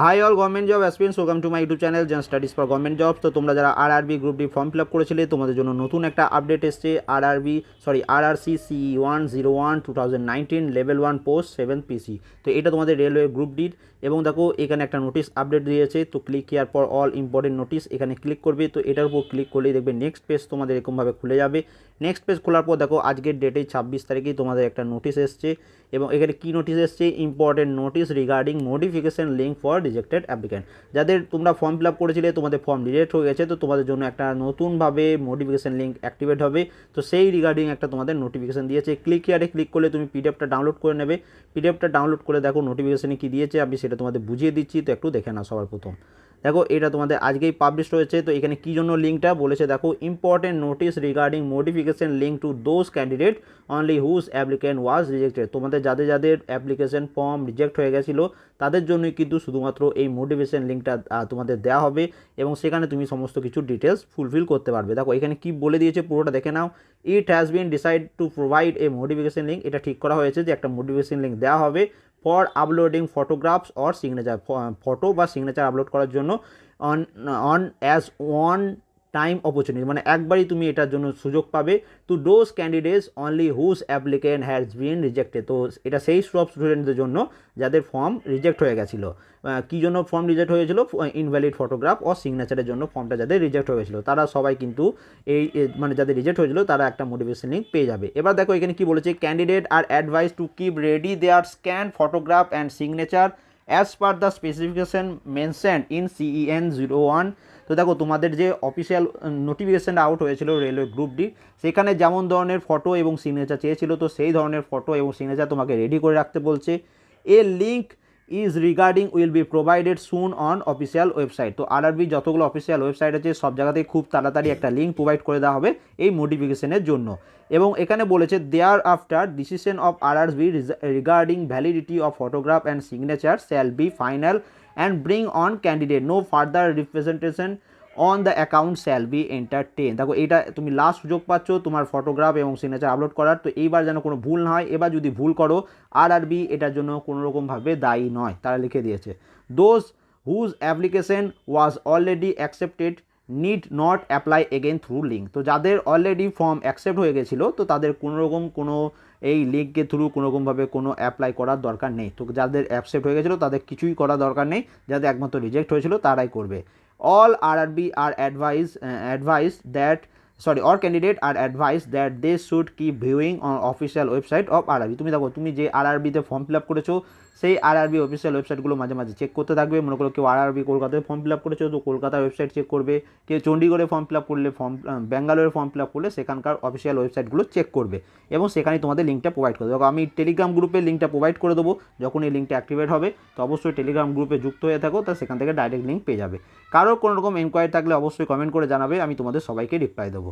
Hi all government job aspirants welcome to my YouTube channel Zen studies for government job তো তোমরা যারা R RB group D form fill up করেছিলে, তোমাদের জন্য নতুন একটা আপডেট এসছে। R RB sorry R R C C one zero one two thousand nineteen level one post seven PC তো এটা তোমাদের রেলওয়ে গ্রুপ ডির এবং দেখো, এখানে একটা নোটিশ আপডেট দিয়েছে। তো click here for all important notice এখানে ক্লিক করবে। তো এটার উপর ক্লিক করলেই দেখবে নেক্সট পেজ তোমাদের এরকমভাবে খুলে যাবে। নেক্সট পেজ খোলার পর দেখো, আজকের ডেটে ছাব্বিশ তারিখেই তোমাদের একটা নোটিশ এসছে। এবং এখানে কী নোটিশ এসছে? Important notice regarding modification link for rejected applicant যাদের তোমরা ফর্ম ফিল আপ করেছিলে, তোমাদের ফর্ম রিজেক্ট হয়ে গেছে, তো তোমাদের জন্য একটা নতুনভাবে মোটিফিকেশান লিঙ্ক অ্যাক্টিভেট হবে। তো সেই রিগার্ডিং একটা তোমাদের নোটিফিকেশান দিয়েছে। ক্লিক ইয়ারে ক্লিক করলে তুমি পিডিএফটা ডাউনলোড করে নেবে। পিডিএফটা ডাউনলোড করে দেখো নোটিফিকেশানে কী দিয়েছে, আমি সেটা তোমাদের বুঝিয়ে দিচ্ছি। তো একটু দেখে নাও সবার প্রথম। দেখো, এটা তোমাদের আজকেই পাবলিশ হয়েছে, তো এখানে কী জন্য লিঙ্কটা বলেছে, দেখো important notice regarding modification link to those candidate only whose applicant was rejected তোমাদের যাদের যাদের অ্যাপ্লিকেশন ফর্ম রিজেক্ট হয়ে গেছিল, তাদের জন্যই কিন্তু শুধুমাত্র এই মোটিভেশন লিঙ্কটা তোমাদের দেওয়া হবে এবং সেখানে তুমি সমস্ত কিছু ডিটেলস ফুলফিল করতে পারবে। দেখো, এখানে কি বলে দিয়েছে পুরোটা দেখে নাও। It has been decide to provide a motivation link এটা ঠিক করা হয়েছে যে একটা মোটিভেশন লিঙ্ক দেওয়া হবে। For uploading photographs or signature photo বা সিগনেচার আপলোড করার জন্য on on as one time opportunity মানে একবারই তুমি এটার জন্য সুযোগ পাবে to those candidates only whose applicant has been rejected তো এটা সেই সব স্টুডেন্টদের জন্য যাদের ফর্ম রিজেক্ট হয়ে গেছিল। কী জন্য ফর্ম রিজেক্ট হয়েছিল? ইনভ্যালিড ফটোগ্রাফ ও সিগনেচারের জন্য ফর্মটা যাদের রিজেক্ট হয়ে গেছিল। তারা সবাই কিন্তু এই মানে যাদের রিজেক্ট হয়েছিল তারা একটা মোটিভেশন লিঙ্ক পেয়ে যাবে। এবার দেখো এখানে কি বলেছে candidate are advise to keep ready their scan photograph and signature as per the specification mention in CEN zero one তো দেখো তোমাদের যে অফিসিয়াল নোটিফিকেশান আউট হয়েছিল রেলওয়ে গ্রুপ ডি সেখানে যেমন ধরনের ফটো এবং সিগনেচার চেয়েছিল, তো সেই ধরনের ফটো এবং সিগনেচার তোমাকে রেডি করে রাখতে বলছে। A link is regarding will be provided soon on official website তো আর আরআরবি যতগুলো অফিসিয়াল ওয়েবসাইট আছে, সব জায়গাতেই খুব তাড়াতাড়ি একটা লিঙ্ক প্রোভাইড করে দেওয়া হবে এই মোটিফিকেশনের জন্য। এবং এখানে বলেছে there after decision of RRB regarding validity of photograph and signature shall be final and bring on candidate no further representation on the account shall be entertain দেখো, এটা তুমি লাস্ট সুযোগ পাচ্ছ তোমার ফটোগ্রাফ এবং সিগনেচার আপলোড করার। তো এইবার যেন কোনো ভুল না হয়, এবার যদি ভুল করো আর আর বি এটার জন্য কোনো রকমভাবে দায়ী নয়, তারা লিখে দিয়েছে। Those whose application was already accepted need not apply again through link তো যাদের অলরেডি ফর্ম অ্যাকসেপ্ট হয়ে গেছিল, তো তাদের কোনো রকম কোনো এই লিঙ্কের থ্রু কোনোরকমভাবে কোনো অ্যাপ্লাই করার দরকার নেই। তো যাদের অ্যাকসেপ্ট হয়ে গেছিল, তাদের কিছুই করার দরকার নেই। যাদের একমাত্র রিজেক্ট হয়েছিল, তারাই করবে। All RRB are advised uh, advised that sorry all candidate are advised that they should keep viewing on official website of RRB তুমি দেখো, তুমি যে আরআরবিতে ফর্ম ফিল আপ করেছ, সেই আরআরবি অফিসিয়াল ওয়েবসাইটগুলো মাঝে মাঝে চেক করতে থাকবে। মনে করো কেউ আরআরবি কলকাতায় ফর্ম ফিল আপ করেছ, তো কলকাতার ওয়েবসাইট চেক করবে। কেউ চণ্ডীগড়ে ফর্ম ফিল আপ করলে ফর্ম ব্যাঙ্গালোরে ফর্ম ফিল আপ করলে, সেখানকার অফিসিয়াল ওয়েবসাইটগুলো চেক করবে। এবং সেখানে তোমাদের লিঙ্কটা প্রোভাইড করে দেবো। আমি টেলিগ্রাম গ্রুপে লিঙ্কটা প্রোভাইড করে দেবো। যখন এই লিঙ্কটা অ্যাক্টিভেট হবে, তো অবশ্যই টেলিগ্রাম গ্রুপে যুক্ত হয়ে থাকো, তা সেখান থেকে ডাইরেক্ট লিঙ্ক পেয়ে যাবে। কারোর কোনো রকম এনকোয়ারি থাকলে অবশ্যই কমেন্ট করে জানাবে, আমি তোমাদের সবাইকে রিপ্লাই দেবো।